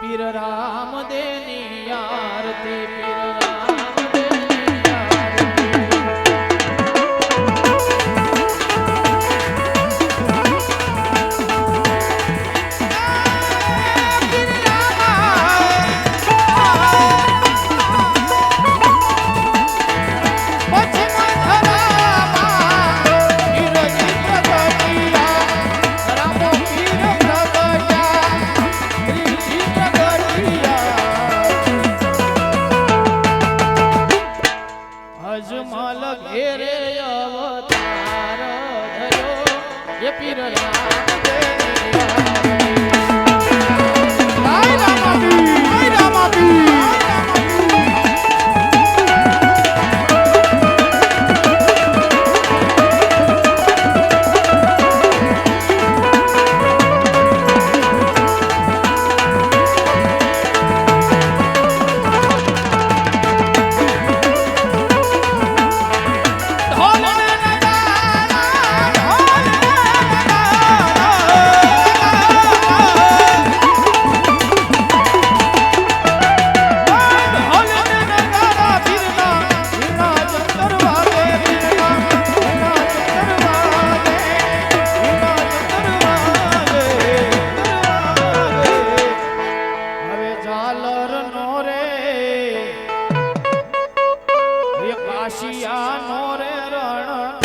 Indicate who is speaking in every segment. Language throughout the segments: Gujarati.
Speaker 1: પીર રામ દેની આરતી પીર અજમલ ઘેરે અવતાર ધર્યો. એ પીર એ કાશિયા નો રે રણકાર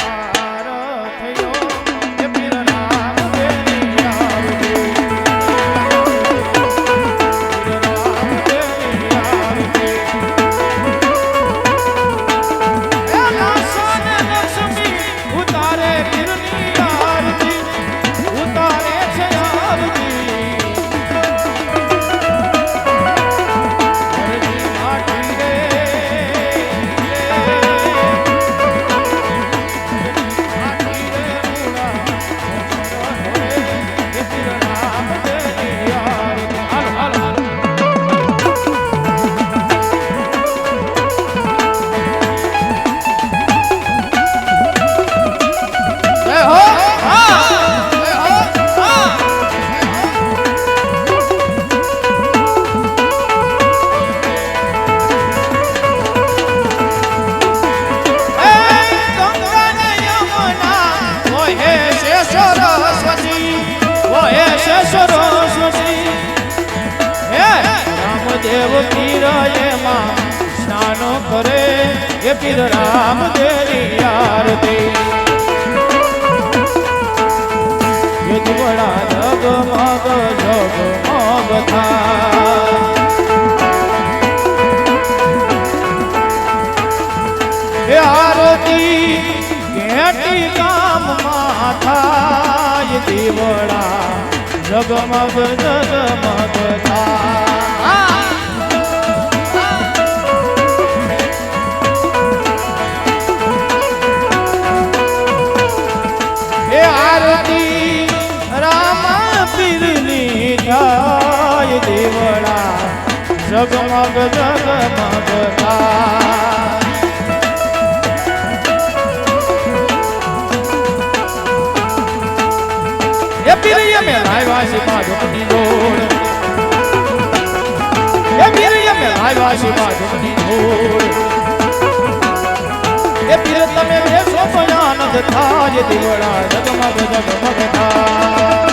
Speaker 1: કરે એ પીર રામદેવની આરતી. એ દીવડા જગમગ જગમગ થાય. એ આરતી ઘેટી ગામમાં થાય. દીવડા જગમગ જગમગ થાય જગમગ જગમગ થાય એ પીરિય મે લાયવાસી માધવની જોડ એ પીરિય મે જોડ એ પીર તમે બેસો તો આનંદ થાય દિવડા જગમગ જગમગ થાય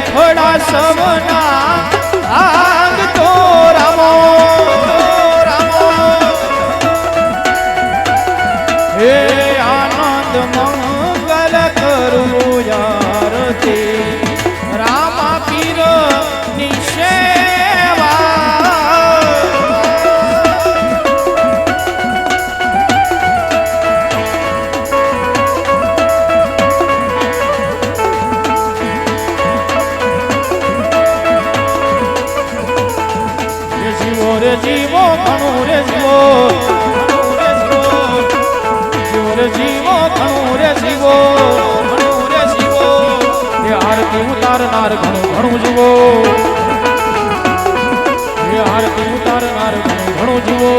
Speaker 1: દુખડા સમના આગ હાર ઉતાર નાર ઘણું જુઓ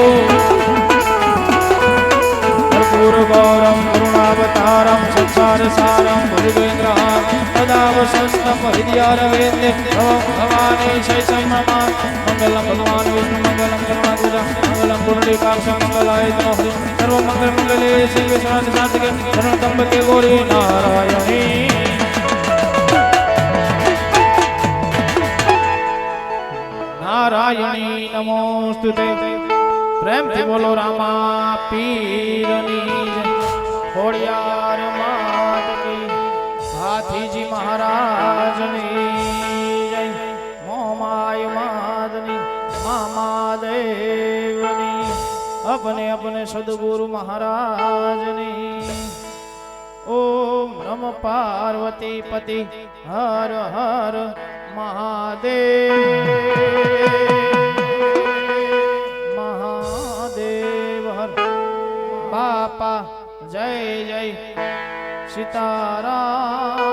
Speaker 1: ભરપૂર ગૌરમ કરુણાવતારમ, સંસાર સારમ ભજવેન્દ્રહામ તદાવશસ્તમ હરિદ્યાર વેદ ભવાને શૈ મંગલમ ભગવાન વિષ્ણુ, મંગલમ કરુણાદુજા મંગલમ પુરડીકાક્ષ મંગલાય નમઃ. સર્વ મંગલ મંગલે શિવ શાંત શાંતિકે ધનમ તંબકે ગૌરી નારાયણી. નારાયણી નમોસ્તુતે પ્રેમથી બોલો રામા પીરની જય. ખોડિયાર માત કી હાથીજી મહારાજની જય મોમાય માદની મામા દેવની અપને અપને સદગુરુ મહારાજની ઓમ નમ પાર્વતી પતિ હર હર મહાદેવ મહાદેવ બાપા જય જય સીતારામ.